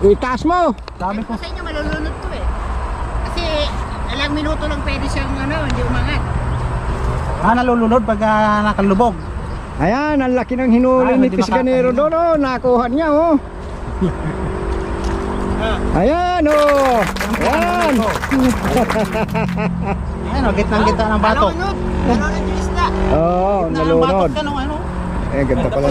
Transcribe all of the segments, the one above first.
Itaas mo. Sabi ko, Sa inyo malulunod to eh. Kasi ilang minuto lang pwede siyang ano, hindi umangat. ah, nalulunod pag ah, nakalubog. Ayan, ang laki ng hinuli Ay, ni makakain. doon, oh. Nakuha niya, oh. Ayan, oh. Ayan. Ayun, oh, gitnang gitna ng bato. Nalunod. Nalunod yung isda. Oo, oh, Gitna ng bato nalunod. ka nung ano. Eh, ganda pala.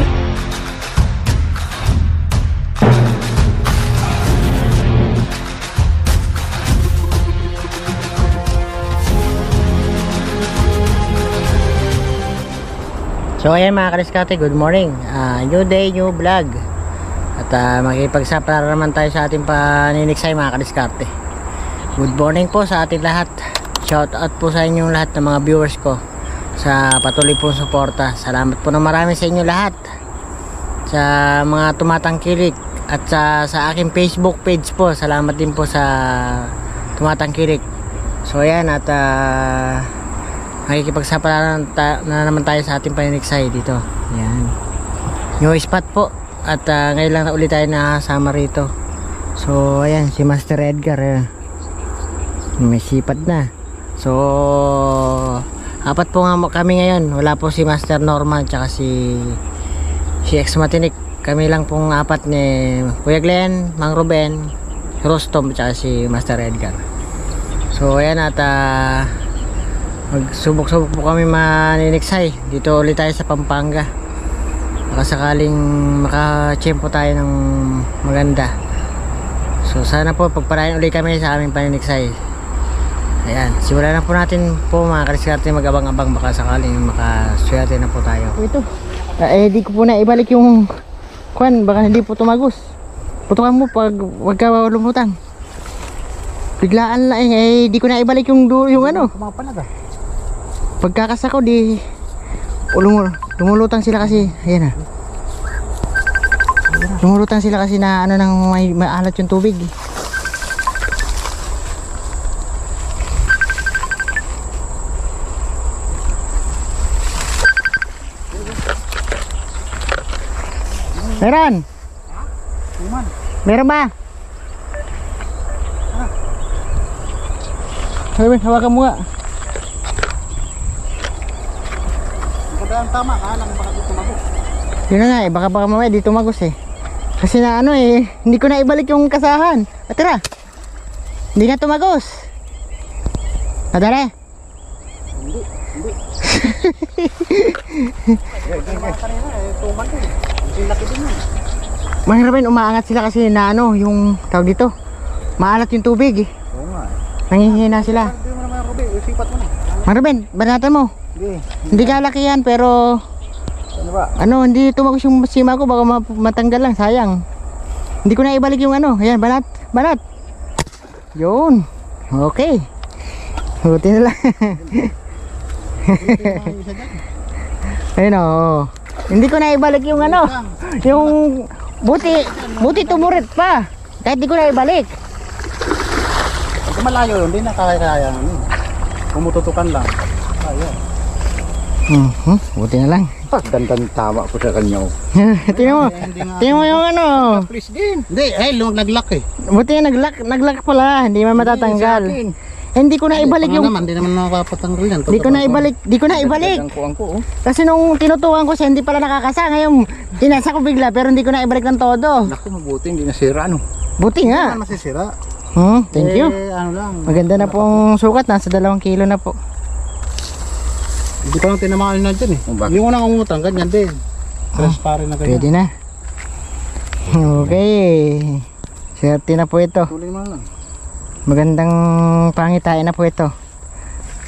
So ayan mga kaliskate, good morning. Ah, new day, new vlog. At uh, makipagsapara naman tayo sa ating paniniksay mga kaliskate. Good morning po sa ating lahat. Shout out po sa inyong lahat ng mga viewers ko sa patuloy pong suporta. Salamat po na marami sa inyo lahat. Sa mga tumatangkilik at sa, sa aking Facebook page po. Salamat din po sa tumatangkilik. So ayan at ah, makikipagsapala na, ta- na naman tayo sa ating paniniksay dito. Yan. New spot po. At ah, ngayon lang na ulit tayo nakasama rito. So, ayan, si Master Edgar. eh. May sipad na. So, apat po nga kami ngayon. Wala po si Master Norman tsaka si si Ex Matinik. Kami lang pong apat ni Kuya Glenn, Mang Ruben, Rostom tsaka si Master Edgar. So, ayan at ah, Magsubok-subok po kami maniniksay. Dito ulit tayo sa Pampanga. Baka sakaling makachempo tayo ng maganda. So sana po pagparayan ulit kami sa aming paniniksay. Ayan, simulan na po natin po mga kaliskarte mag-abang-abang baka sakaling makaswerte na po tayo. Ito, eh di ko po na ibalik yung kwan, baka hindi po tumagos. Putukan mo pag wag ka lumutang. Biglaan lang eh, di ko na ibalik yung yung ano. Kumapanag ah. Pagkakas ako di ulumul lumulutang sila kasi ayan na. Lumulutang sila kasi na ano nang may maalat yung tubig. Meron? Meron ba? Sabi, hawakan mo nga. Maganda ang tama, kalang baka dito tumagos. Yun na nga eh, baka baka mamaya di tumagos eh. Kasi na ano eh, hindi ko na ibalik yung kasahan. At tara, hindi na tumagos. Eh, laki din yun. Mahirap rin umaangat sila kasi na ano, yung tawag dito. Maalat yung tubig eh. Oo nga. Nangihina sila. Hindi mo naman mo na. Marvin, banatan mo. Hindi. Hindi kalaki yan pero Ano ba? ano, hindi tumagos yung sima ko baka ma- matanggal lang, sayang. Hindi ko na ibalik yung ano. Ayan, banat, banat. Yun. Okay. Buti na lang. Ayun o. Hindi ko na ibalik yung ano. Yung buti, buti tumurit pa. Kahit di ko na ibalik. Pag malayo yun, hindi na kaya-kaya. Pumututukan lang. Ayun. Mhm, buti na lang. Gandang tama ko sa kanya. Tingnan mo. Hindi. Tingnan mo yung ano. Please din. Hindi, eh, lumag nag-lock eh. Buti na naglock, naglock pala. Hindi man matatanggal. Hindi ko na ibalik yung naman, hindi naman nakapatanggal yan. Di ko na ibalik, di ko na ibalik. Kasi nung tinutukan ko siya, hindi pala nakakasa. Ngayon, tinasa ko bigla, pero hindi ko na ibalik ng todo. Naku, mabuti, hindi nasira, ano. Buti Hindi nga. naman masisira. Hmm, thank you. Eh, ano lang. Maganda na pong sukat. Nasa dalawang kilo na po. Hindi ko lang tinamaan na dyan eh. Oh, bakit? Hindi ko na umutang, ganyan din. Tres pare na ganyan. Pwede na. Okay. Swerte na po ito. Tuloy mo lang. Magandang pangitain na po ito.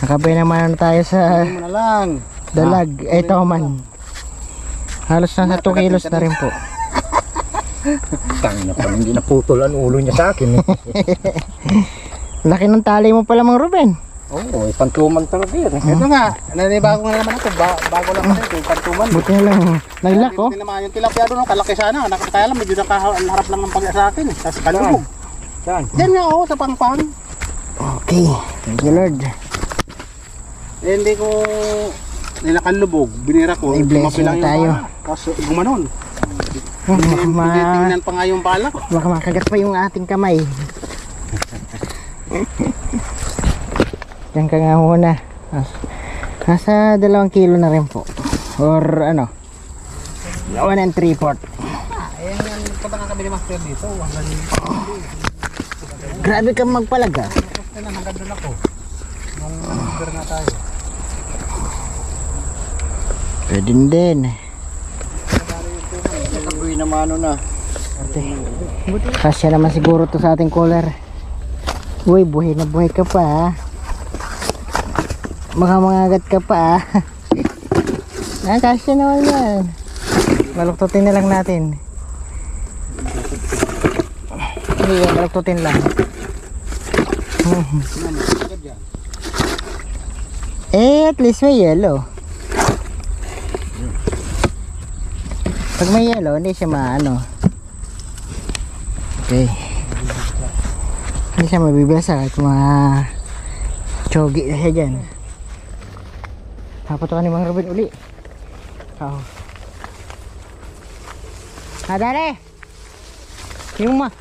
Nakabay naman tayo sa Tuloy mo na lang. dalag. Eh, ito man. Halos nasa 2 kilos na rin po. Tangin na pala, hindi naputol ang ulo niya sa akin. Eh. Laki ng tali mo pala, Mang Ruben. Oo, oh, pantuman talaga yan. eh. Ito nga, nanibago nga naman ako. Ba bago lang ito, yung pantuman. Buti na lang. Naglock, oh. Hindi naman yung tilapia doon, kalaki sana. Nak- Kaya lang, medyo nakaharap lang ng pag sa akin eh. Tapos kalubog. Saan? Yan nga oh, sa pangpang. Okay. Thank you, Lord. Eh, hindi ko nilakalubog. Binira ko. May blessing tumapi lang yung tayo. bala. Tapos gumanon. Oh, baka, ma Tinitingnan pa nga yung bala ko. baka makagat pa yung ating kamay. Yan ka nga muna. Nas- Nasa dalawang kilo na rin po. Or ano, one and three fourth. Ayan yan, punta nga kami ni Master dito. Wala din. Grabe ka magpalaga. Kaya na, hanggang doon ako. Nung nga tayo. Pwede din. Na mano na. Kasya naman siguro to sa ating cooler. Uy, buhay na buhay ka pa ha. Baka mangagat ka pa ha. ah, kasya naman yan. Baluktutin na lang natin. Hindi, yan, baluktutin lang. Mhm. eh, at least may yellow. Pag may yellow, hindi siya maano. Okay. Hindi siya mabibasa kahit mga chogi na siya dyan. Tapato ka ni Mang Ruben uli. Oo. Ah, dali! Yung ma...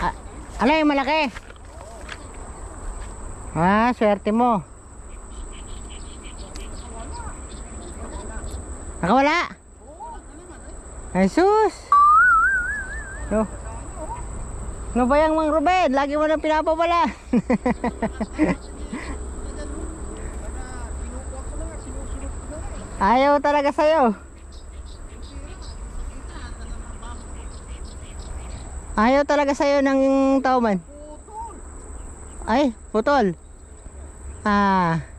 Ah, ano yung malaki? Ah, swerte mo. Nakawala? Ay, sus! No. No ba yung Mang Ruben? Lagi mo na pinapawala. Ayaw talaga sa'yo. Ayaw talaga sa'yo ng tauman. Ay, putol. Ah.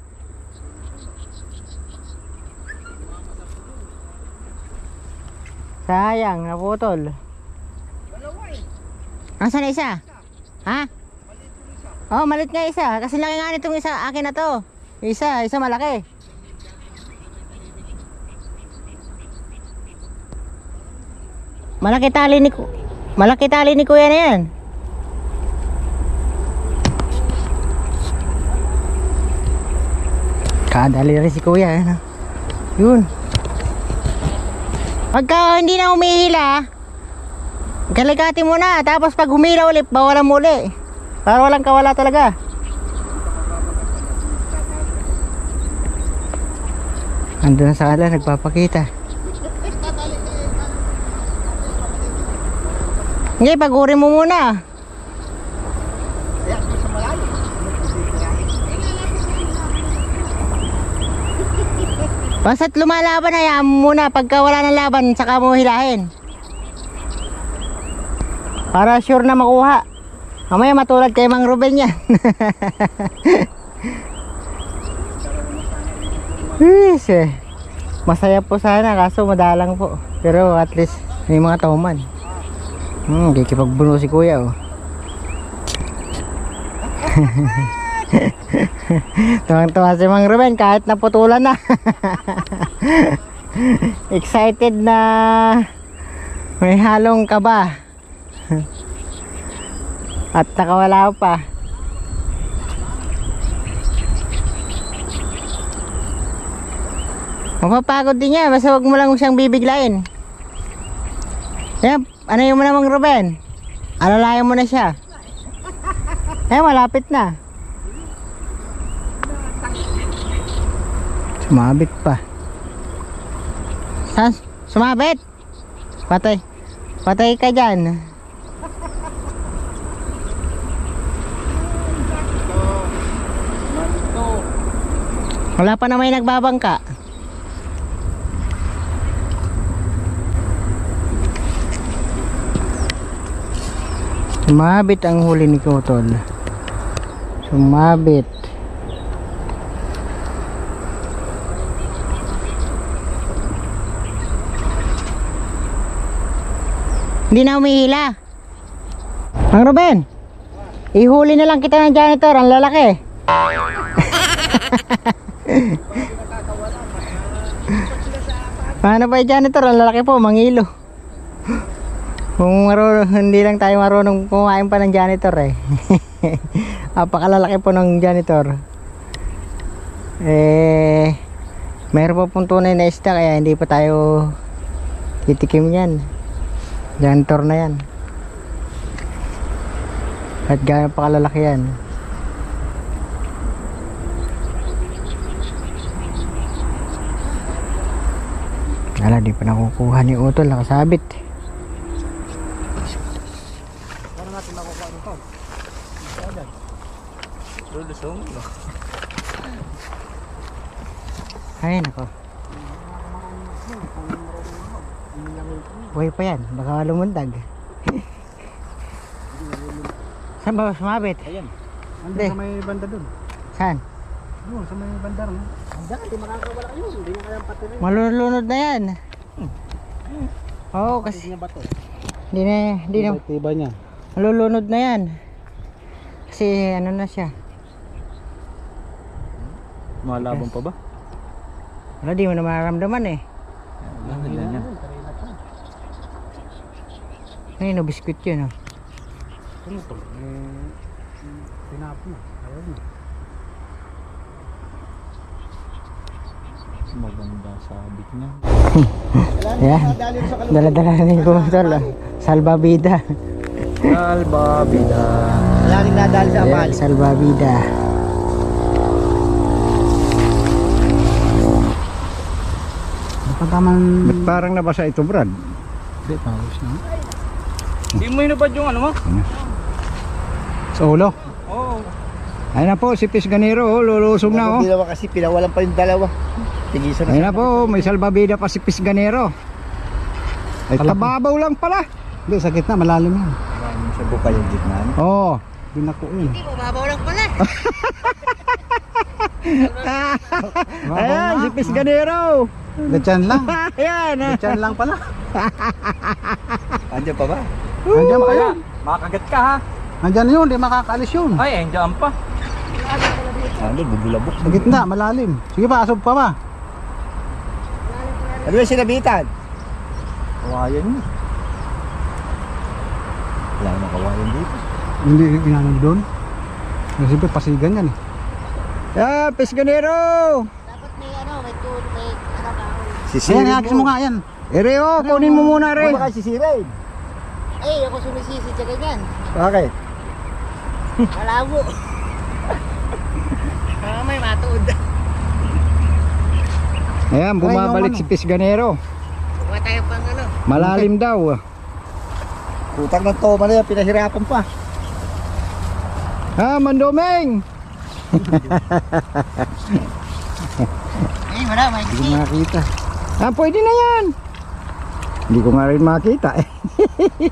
Sayang, naputol. Nasaan na isa? Ha? Oh, malit nga isa. Kasi laki nga nitong isa. Akin na to. Isa, isa malaki. Malaki tali ni Malaki tali ni Kuya na yan. Kadali rin si Kuya. Ano? Yun. Pagka hindi na umihila, Galigati mo na, tapos pag humila ulit, bawalan mo ulit. Para walang kawala talaga. Andun na sa ala, nagpapakita. Hindi, pag-uri mo muna. Basta't lumalaban, hayaan muna. Pagka wala ng laban, saka mo hilahin. Para sure na makuha. Mamaya matulad kay Mang Ruben yan. Yes, eh. Masaya po sana kaso madalang po. Pero at least may mga tauman. Hmm, kikipagbuno si kuya oh. Tuwang-tuwa si Mang Ruben kahit naputulan na. Excited na may halong kaba. At nakawala pa. Mapapagod din niya, basta wag mo lang siyang bibiglayin. Yan, ano yung mo namang Ruben? Alalayan mo na siya. Eh, malapit na. Sumabit pa. Saan? Sumabit? Patay. Patay ka dyan. Wala pa na may nagbabangka. Sumabit ang huli ni Kotol. Sumabit. Hindi na umihila. Mang Ruben, ihuli na lang kita ng janitor, ang lalaki. Paano ba yung janitor? Ang lalaki po, mangilo. Kung marunong, hindi lang tayo marunong kumain pa ng janitor eh. Apakalalaki po ng janitor. Eh, mayroon pa pong tunay na isda kaya hindi pa tayo titikim yan. Jantor na yan. At gaano pa kalalaki yan. Wala, di pa nakukuha ni Utol. Nakasabit. Lulusong. Ay, nako. Buhay pa yan. Baka lumundag. Saan ba sumabit? Ayan. Hindi. sa may banda dun. Saan? Doon, sa may banda ron. Hanggang, di makakawala yun. Hindi na kayang patirin. Malulunod na yan. Oo, kasi Hindi niya bato. hindi na, hindi na, Tiba niya. malulunod na yan. Kasi ano na siya. Malabang pa ba? Wala, di mo na mararamdaman eh. Wala na niya. Ay, no, biscuit yun oh. Ano to? Eh, pinap na. Ayaw na. Maganda sabit niya. Yan. Dala-dala na yung kumutol. oh. Salbabida. Albabida. Laging nadali sa Ayan, salbabida. Baka man... Ba't parang nabasa ito, Brad? Hindi, pawis na. Hindi mo inubad yung ano mo? Sa ulo? Oo. Ayun na po, si Pisganero, oh, lulusong na oh. Dalawa kasi, pinawalan pa yung dalawa. Tigisan Ayun na po, may salbabida pa si Pisganero. Ay, tababaw lang pala. Hindi, sa gitna, malalim yan. Sa buka yung gitna. Oo. Binako yun. Hindi, mababaw lang pala. Ayan, si Pisganero. Gatyan lang. Ayan. Gatyan lang pala. Andiyan pa ba? Nandiyan pa yun. Makagat ka ha? Nandiyan yun, di makakaalis yun. Ay, andiyan pa. Ano, bubulabok. Sa gitna, malalim. Sige pa, asob pa ba? Ano yung sinabitan? Kawayan mo. Wala na kawayan dito. Hindi inanong doon. Kasi pa pasigan yan eh. Ayan, Pisganero. Dapat may ano, may tool, may ano ba? Ayan, hagis mo nga yan. Ere, oh, kunin mo muna rin. Baka sisirain. Ay, ako sumisisi sa ganyan. Bakit? Malabo. Ah, may matuod. Ayan, bumabalik Ay, si. Pisganero. Huwag tayo pang ano. Malalim daw. Putang ng toma na yan, pinahirapan pa. Ha, Mandomeng. Ay, wala, may Hindi ko makakita. Ah, pwede na yan. Hindi ko nga rin makita eh.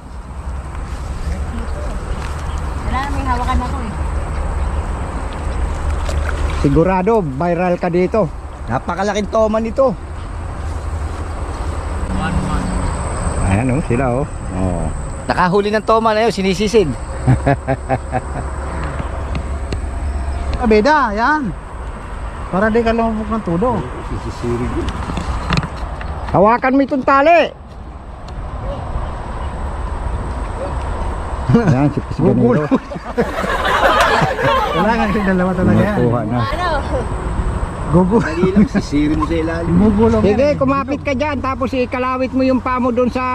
Wala, may hawakan ako eh. Sigurado, viral ka dito. Napakalaking toma nito. Ayan oh, sila oh. Oh. Nakahuli ng toma na yun, sinisisid. Ah, beda, yan. Para di ka lumabog ng tudo. Sisisirin yun. Hawakan mo itong tali. Ayan, si Pisganero. Kailangan yung dalawa talaga yan. Makuha na. Ano? Gugu. Dali lang, sisirin mo sa ilalim. Gugulong yan. Sige, kumapit ka dyan. Tapos ikalawit mo yung pamo doon sa...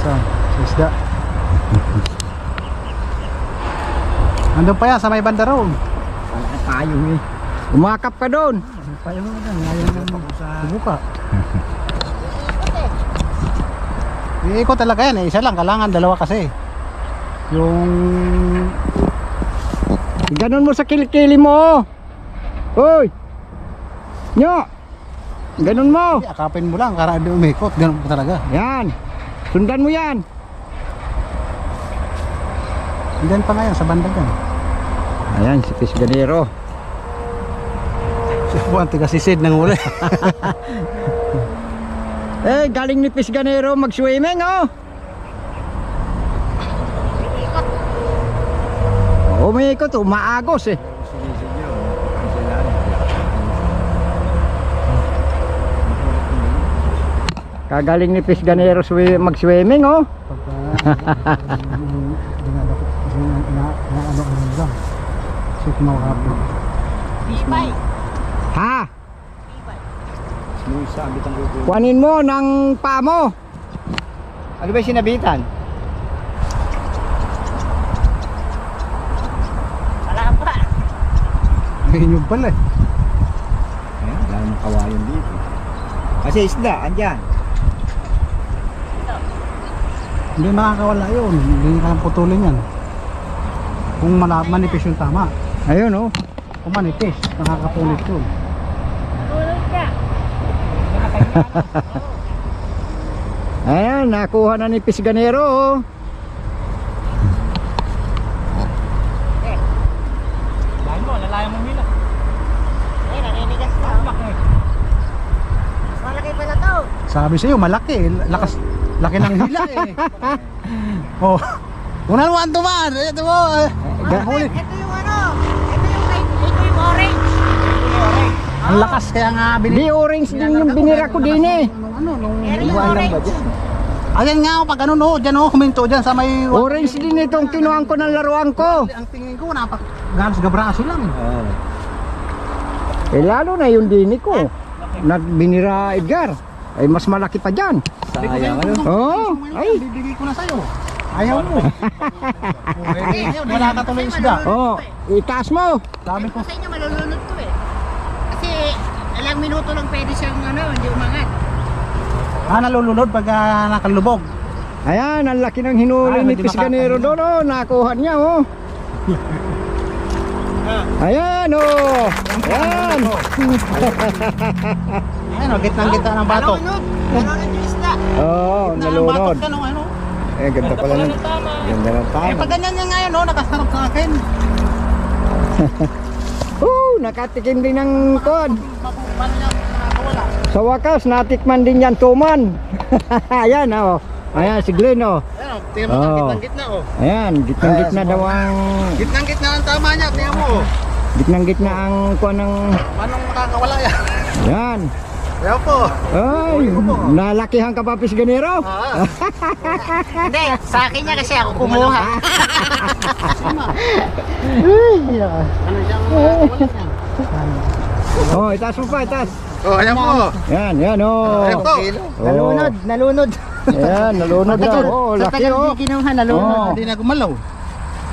Saan? Sa isda. Andun pa yan, sa may banda roon. Payong eh. Umakap ka doon. Yung ano dyan, ngayon yung subuka. Iikot talaga yan eh, isa lang, kailangan dalawa kasi. Yung Ganon mo sa kilikili mo. Hoy! Nyo! Ganon mo. Akapin mo lang, para di umikot, ganun po talaga. Yan. Sundan mo yan. Diyan pa ngayon, sa banda dyan. Ayan, si Pisganero. Si Juan, tiga sisid ng uli. Eh, galing ni Pisganero mag-swimming, oh. Umiikot, umaagos eh. Kagaling ni Pisganero swi- mag-swimming, oh. Ha? Kuhanin mo ng paa mo. Ano ba sinabitan? Wala pa. Yung pala eh. Ayan, wala namang kawayan dito. Kasi isda, andyan. Hindi makakawala yun. Hindi kayang putulin yan. Kung mala- manipis yung tama. Ayun oh. Kung manipis, nakakapulit yun. Tulog ka. Ayan, nakuha na ni Pisganero oh. Dahil mo, lalayan mo nila. Eh, naninigas na. Mas malaki pala Sabi sa'yo, malaki. Lakas, laki ng hila eh. oh. Una naman tuman. Ito mo. Ito yung ano, ito yung, ito yung orange. Ang lakas kaya nga Di binili. orange din yung binira ko din eh. Ano, nung... Pero yung orange. Ayan nga, oh, pag ano no, dyan oh, kuminto dyan sa may... Orange din itong kinuhaan ko ng laruan ko. Ang tingin ko, napak... Ganos gabraso lang. Eh lalo na yung dini ko. Na binira Edgar. Ay mas malaki pa dyan. Sayang ano. Oo. Ay. Bibigay ko na sa'yo. Ayaw mo. Wala ka tuloy isda. Oh, itaas mo. Sabi ko, Sa inyo malulunod to eh. Kasi ilang minuto lang pwede siyang ano, hindi umangat. ah, nalulunod pag ah, nakalubog. Ayan, ang laki ng hinuli ni Pisganero doon oh. Nakuha niya oh. Ayan oh. Ayan. Ayun o, gitnang-gitna ng bato. Nalunod. Nalunod yung isda. Oh, Gitna ng bato nalunod. ka nung ano. Eh, ganda pala ng ganda ng Eh, tama. pag ganyan niya ngayon, no, nakasarap sa akin. Oh, nakatikim din ng kod. Sa wakas, natikman din yan tuman. Ayan oh. Ayan, si Glenn oh. Ayun o, tingnan mo, Oh. gitnang-gitna o. Ayan, gitnang-gitna daw ang Gitnang-gitna ang tama niya, tingnan mo. oh. gitnang-gitna ang kuha ng Paano makakawala yan? Yan. Ayaw po. Ay, nalakihan ka pa Pisganero? Ah, Hindi, sa akin niya kasi ako kumuha. ano siyang? Oh, itaas mo pa, itaas. Oh, ayan po. Yan, yan oh. Ayan po. Oh. Nalunod, nalunod. Ayan, nalunod daw. Oh, Sa laki tagal oh. di kinuha, nalunod. Oh. Hindi na gumalaw.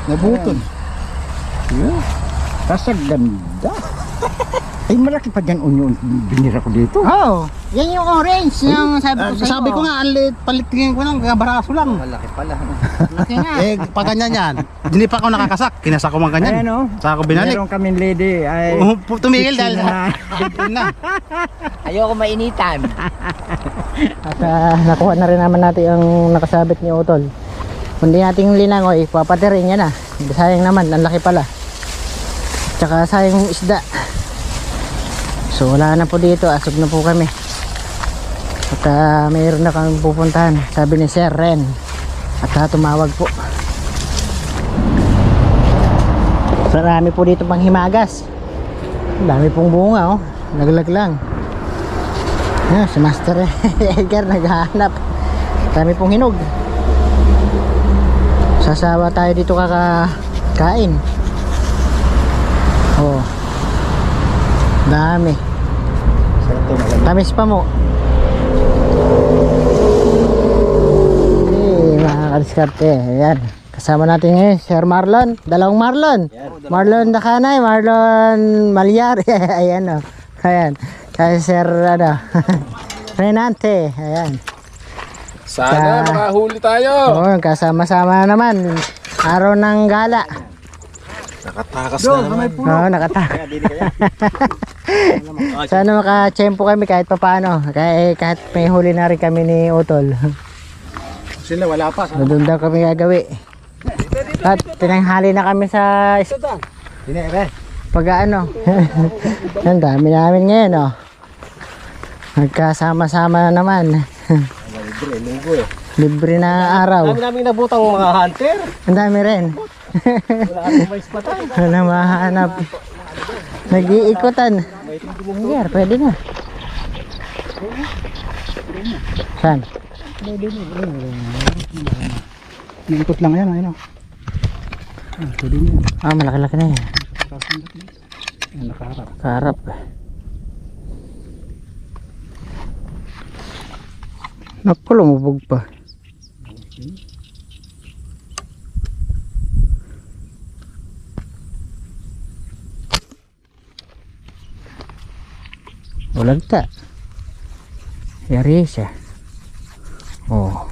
Nabuton. Tapos ang ganda. Ay, malaki pa dyan unyo binira ko dito. Oh, yan yung orange. Yung sabi ko Ah, sa'yo. sabi ko nga, ang liit, palitingin ko lang, baraso lang. Malaki pala. Laki nga. Eh, pag ganyan yan, hindi pa ako nakakasak, kinasak ko man ganyan. Ayan oh. Saka ako binalik. Meron kaming lady ay Oh, pu- tumigil dahil na. Na. Ayoko mainitan. At ah, nakuha na rin naman natin ang nakasabit ni Utol. Kung di natin linangoy, papatirin yan ah. Sayang naman, ang laki pala. Tsaka sayang yung isda. So wala na po dito, asog na po kami. At ah, mayroon na kami pupuntahan, sabi ni Sir Ren. At ah, tumawag po. Marami po dito pang himagas. Dami pong bunga oh. Naglag lang. Ayan, si Master Edgar naghahanap. Dami pong hinog. Sasawa tayo dito kakakain. Oh. Dami. Tamis pa mo. Okay, mga kadiskarte. Ayan. Kasama natin ngayon, Sir Marlon. Dalawang Marlon. Marlon Dakanay, Marlon Malyari. Ayan o. Ayan. Kaya Sir, ano, Renante. Ayan. Sana Sa- makahuli tayo. Oo, kasama-sama na naman. Araw ng gala. Nakatakas na naman. Oo, nakata. Kaya, dili kaya. Sana makachempo kami kahit papaano. Kahit, kahit may huli na rin kami ni Utol. Sila wala pa. Doon daw kami gagawi. At tinanghali na kami sa eh. pag ano. Ang dami namin ngayon oh. Nagkasama-sama na naman. Libre, lunggo eh. Libre na araw. namin nabutang mga hunter. Ang dami rin. Wala mahanap. Nag-iikutan. Yan, pwede na. Saan? Niikot lang yan, ayun o. Ah, na yun. Ah, malaki-laki na yan. Nakaharap. Kaharap. Naku, lumubog pa. Ulag ta. Yari siya. Oh.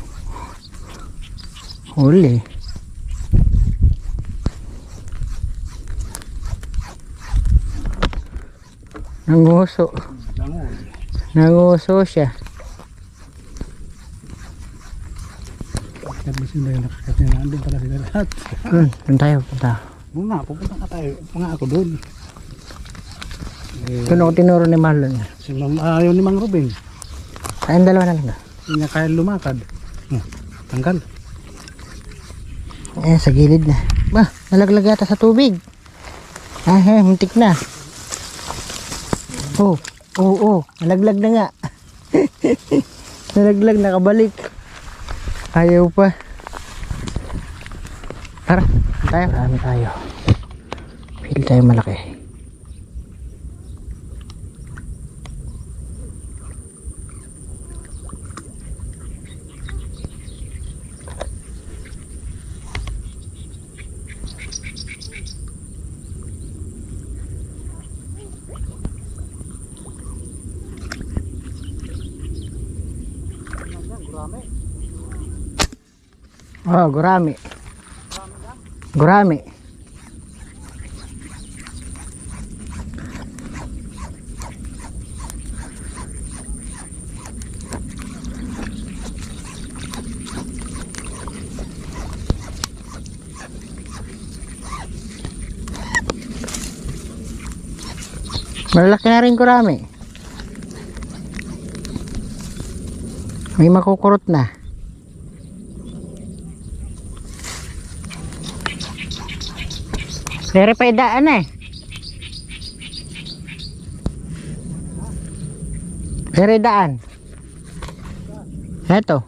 Huli. Nanguso. Nanguso siya. Sabi sila yung nakakat niya nandun pala sila lahat. Doon tayo, punta. Muna, pupunta ka tayo. Mga ako doon. Doon ako tinuro ni Marlon. si Mang, ayaw ni Mang Ruben. Tayong dalawa na lang. ah. Hindi niya kaya lumakad. Hmm, tanggal. Eh, sa gilid na. Ba, nalaglag yata sa tubig. Ah, eh, muntik na. Oh, oo, oh, nalaglag na nga. nalaglag, nakabalik. Ayaw pa. Tara, tayo. Marami tayo. Feel tayo malaki. Oh, gurami. Gurami. Malalaki na rin gurami. May makukurot na. Pero pa idaan eh. Pero idaan. Eto.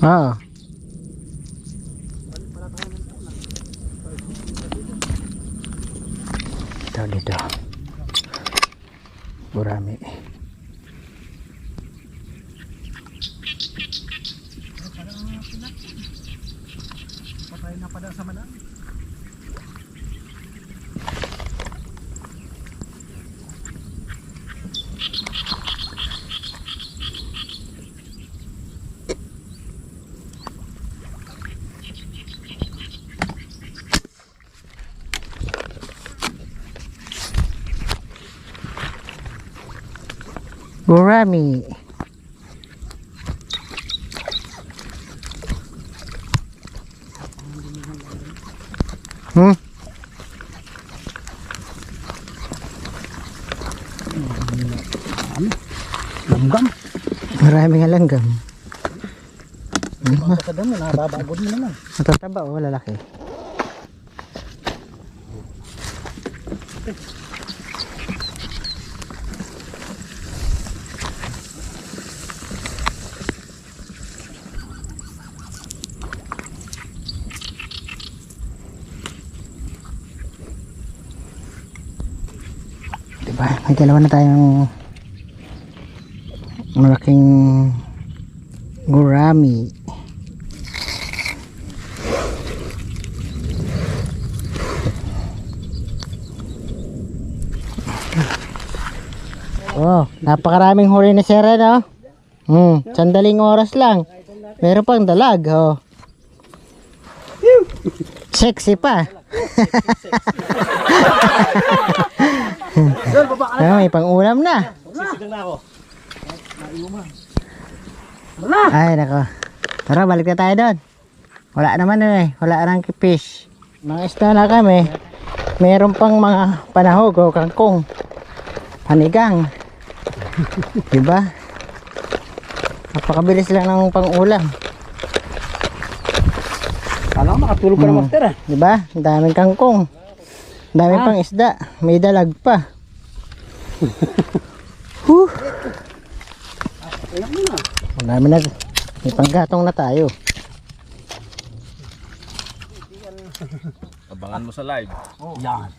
Oo. Ito dito. Gurami. Gurami. Hmm? Langgam. Maraming alanggam. Sa dami, nababagod mo naman. Matataba o lalaki? Diba? May dalawa na tayong malaking gurami. Oh, napakaraming huli ni Sir Red, oh. Hmm, sandaling oras lang. Meron pang dalag, oh. Sexy pa. ah, may pang ulam na. Ay, nako. Tara, balik na tayo doon. Wala naman na eh. Wala nang fish. Mga isda na kami. Meron pang mga panahog o kangkong. Panigang. diba? Napakabilis lang ng pang-ulam. Kala ko makatulog ka na Hmm. master ah. Diba? Ang daming kangkong. Ang daming pang isda. May dalag pa. Huh. Ang dami na. May panggatong na tayo. Abangan mo sa live. Yan.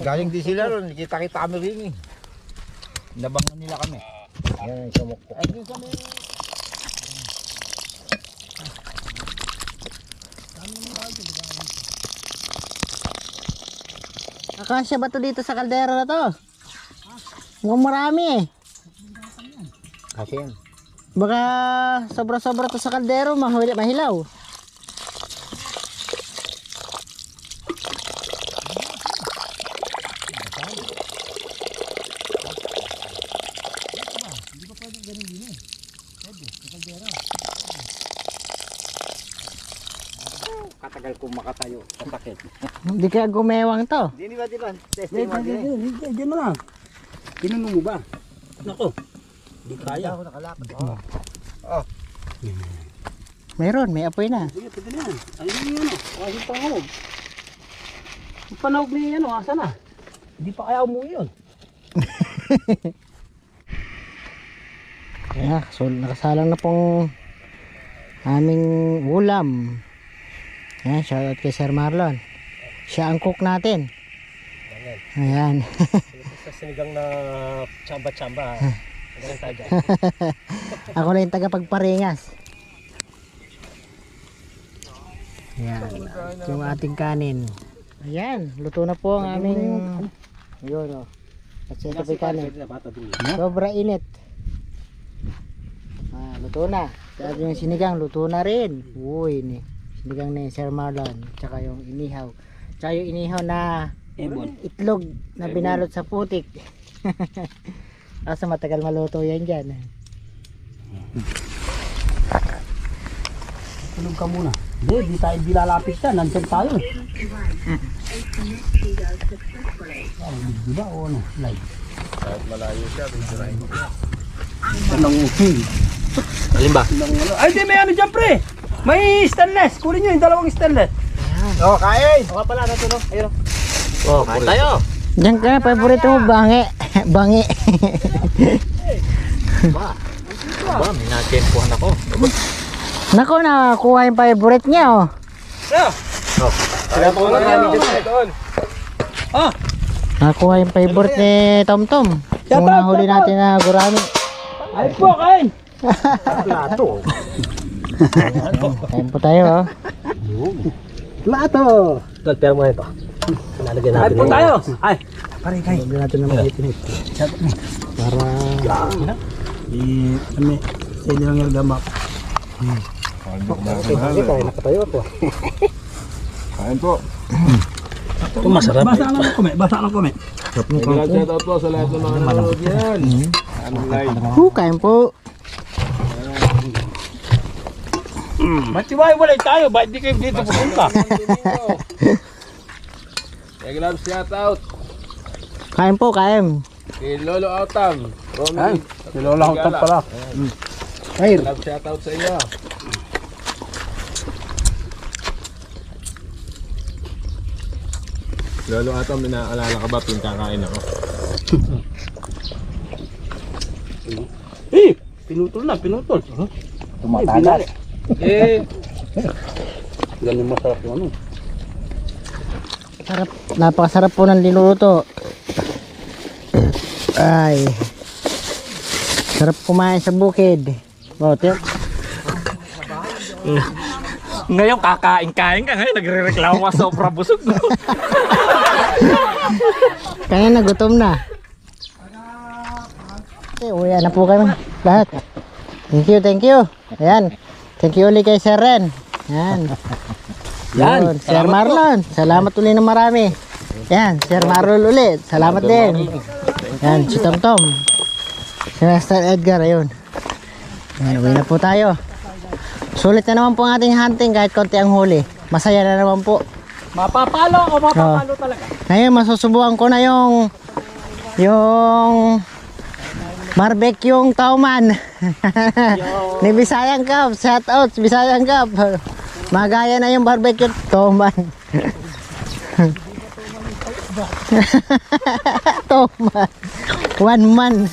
Galing din sila ron, kita-kita kami rin eh. Nabangan nila kami. Ayan, sumukpok. Ay, din kami. Akasya ba to dito sa kaldero na to? Mukhang marami eh. Kasi yan. Baka sobra-sobra to sa kaldero, mahuli, mahilaw. Hindi kaya gumewang to. Hindi ba, di ba? Testing mo din. Diyan mo lang. Tinanong mo ba? Nako. Di kaya. Ako nakalapat. Meron, may apoy na. Sige, pwede na yan. Ano yung ano? Kasi panahog. Yung panahog ni ano, asa na? Hindi pa kaya umuwi yun. Kaya, so nakasalang na pong aming ulam. Ayan, shoutout kay Sir Marlon. Siya ang cook natin. Ayan. Sa sinigang na tsamba-tsamba. Ako na yung tagapagparingas. Ayan. Yung ating kanin. Ayan. Luto na po ang aming... Ayun o. At ito po yung kanin. Sobra init. Ah, luto na. At yung sinigang, luto na rin. Uy, ni. Sinigang ni Sir Marlon. Tsaka yung inihaw. Tsaka yung inihaw na itlog na binalot sa putik. Asa matagal maluto yan dyan. Tulog ka muna. Hindi, di tayo di lalapit yan. Nandyan tayo. eh. Ah, Di ba o ano? Live. Kahit malayo siya, bibirahin mo. Tanong Alin ba? Ay, di may ano dyan pre. May stainless. Kunin nyo yung dalawang stainless. Oh, kain! Baka pala, natulog. Ayun. Oh, kain tayo. Diyan ka, paborito mo, bangi. bangi. Ba, may natsempuhan ako. Nako, nakakuha yung favorite niya, oh. Kaya po na namin dyan doon. Nakakuha yung favorite ni Tom Tom. Yung nahuli natin na gurami. Ay po, kain. Kain po tayo, oh. Plato. Tol, pero mo ito. Lalagyan Ay po tayo. Ay. Pare, kain. Lagyan natin ng maliit-liit. Para... Di, kami, sa inyo lang yung gamak. Nakatayo ako. Kain po. Ito masarap. Basa lang kumi, basa lang kumi. Regular shout out po sa lahat ng mga nanonood yan. Ano live. Kain po. Matiwai-walay tayo, bakit di kayo dito pupunta? Regular shout out. Kain po, kain. Kay Lolo Autang. Romy. Si Lola Hotap pala. Ay, Love shout out sa iyo. Lolo Autang, may naaalala ka ba tuwing kakain ako? Eh, pinutol na, pinutol. Tumatagal. Eh, Ganun masarap yung ano. sarap. Napakasarap po ng niluluto. Ay. Sarap kumain sa bukid. Oh, tiyo. Ngayon kakain-kain ka ngayon nagre-reklamo ka sobra busog no? Kaya nagutom na. Okay, uwi na po kami. Lahat. Thank you, thank you. Ayan. Thank you ulit kay Sir Ren. Ayan. Yan. Sir Marlon. Salamat ulit ng marami. Yan. Sir Marlon ulit. Salamat din. Yan. Si Tom Tom. Si Master Edgar. Ayun. Yan. Uwi na po tayo. Sulit na naman po ang ating hunting kahit konti ang huli. Masaya na naman po. Mapapalo o mapapalo talaga. Ngayon, masusubukan ko na yung yung barbecue yung tauman. Ni Bisayang Cup. Shout out, Bisayang Cup. Magaya na yung barbecue tauman. tauman. One man.